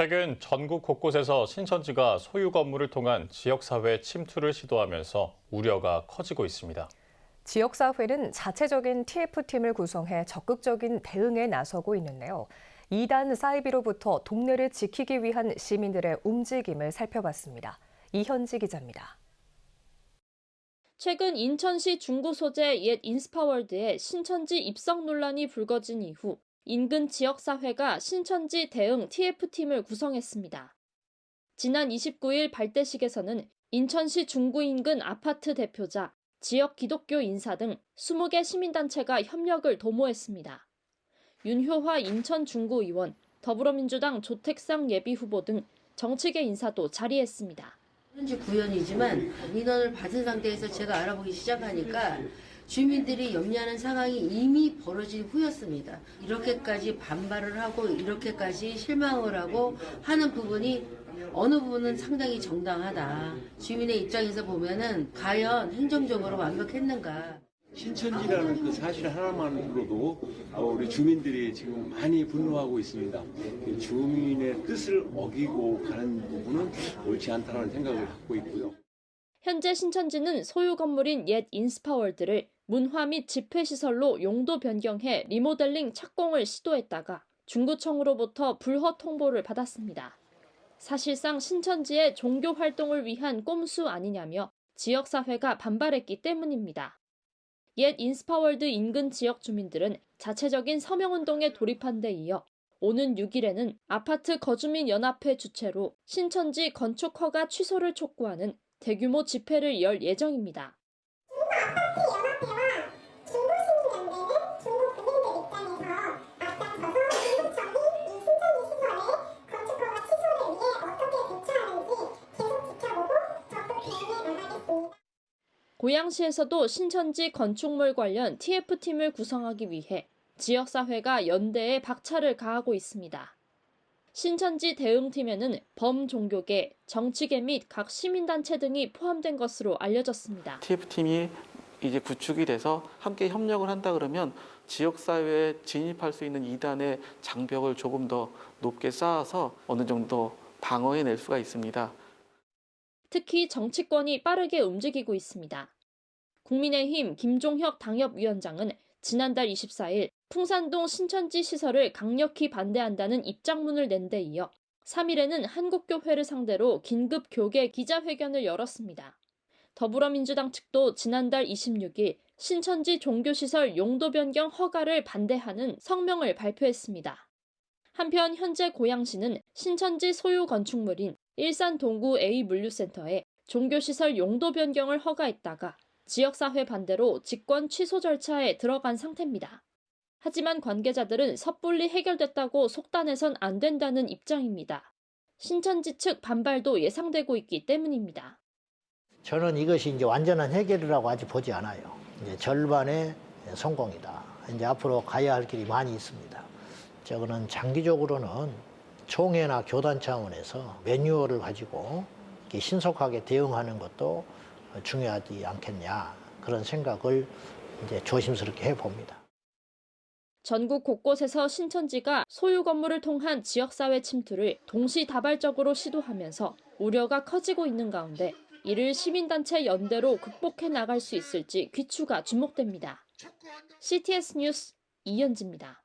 최근 전국 곳곳에서 신천지가 소유 건물을 통한 지역사회 침투를 시도하면서 우려가 커지고 있습니다. 지역사회는 자체적인 TF팀을 구성해 적극적인 대응에 나서고 있는데요. 이단 사이비로부터 동네를 지키기 위한 시민들의 움직임을 살펴봤습니다. 이현지 기자입니다. 최근 인천시 중구 소재 옛 인스파월드에 신천지 입성 논란이 불거진 이후 인근 지역사회가 신천지 대응 TF팀을 구성했습니다. 지난 29일 발대식에서는 인천시 중구 인근 아파트 대표자, 지역 기독교 인사 등 20개 시민단체가 협력을 도모했습니다. 윤효화 인천 중구 의원, 더불어민주당 조택상 예비 후보 등 정치계 인사도 자리했습니다. 현재 구현이지만 민원을 받은 상태에서 제가 알아보기 시작하니까 주민들이 염려하는 상황이 이미 벌어진 후였습니다. 이렇게까지 반발을 하고 이렇게까지 실망을 하고 하는 부분이 어느 부분은 상당히 정당하다. 주민의 입장에서 보면은 과연 행정적으로 완벽했는가. 신천지라는 그 사실 하나만으로도 어, 우리 주민들이 지금 많이 분노하고 있습니다. 주민의 뜻을 어기고 가는 부분은 옳지 않다는 생각을 갖고 있고요. 현재 신천지는 소유 건물인 옛 인스파월드를 문화 및 집회시설로 용도 변경해 리모델링 착공을 시도했다가 중구청으로부터 불허 통보를 받았습니다. 사실상 신천지의 종교 활동을 위한 꼼수 아니냐며 지역사회가 반발했기 때문입니다. 옛 인스파월드 인근 지역 주민들은 자체적인 서명운동에 돌입한 데 이어 오는 6일에는 아파트 거주민 연합회 주최로 신천지 건축 허가 취소를 촉구하는 대규모 집회를 열 예정입니다. 고양시에서도 신천지 건축물 관련 TF팀을 구성하기 위해 지역사회가 연대에 박차를 가하고 있습니다. 신천지 대응팀에는 범종교계, 정치계 및 각 시민단체 등이 포함된 것으로 알려졌습니다. TF팀이 이제 구축이 돼서 함께 협력을 한다 그러면 지역사회에 진입할 수 있는 이단의 장벽을 조금 더 높게 쌓아서 어느 정도 방어해낼 수가 있습니다. 특히 정치권이 빠르게 움직이고 있습니다. 국민의힘 김종혁 당협위원장은 지난달 24일 풍산동 신천지 시설을 강력히 반대한다는 입장문을 낸 데 이어 3일에는 한국교회를 상대로 긴급 교계 기자회견을 열었습니다. 더불어민주당 측도 지난달 26일 신천지 종교시설 용도 변경 허가를 반대하는 성명을 발표했습니다. 한편 현재 고양시는 신천지 소유 건축물인 일산 동구 A 물류센터에 종교시설 용도 변경을 허가했다가 지역사회 반대로 직권 취소 절차에 들어간 상태입니다. 하지만 관계자들은 섣불리 해결됐다고 속단해선 안 된다는 입장입니다. 신천지 측 반발도 예상되고 있기 때문입니다. 저는 이것이 이제 완전한 해결이라고 아직 보지 않아요. 이제 절반의 성공이다. 이제 앞으로 가야 할 길이 많이 있습니다. 저거는 장기적으로는 총회나 교단 차원에서 매뉴얼을 가지고 이렇게 신속하게 대응하는 것도 중요하지 않겠냐 그런 생각을 이제 조심스럽게 해봅니다. 전국 곳곳에서 신천지가 소유 건물을 통한 지역사회 침투를 동시다발적으로 시도하면서 우려가 커지고 있는 가운데 이를 시민단체 연대로 극복해 나갈 수 있을지 귀추가 주목됩니다. CTS 뉴스 이현지입니다.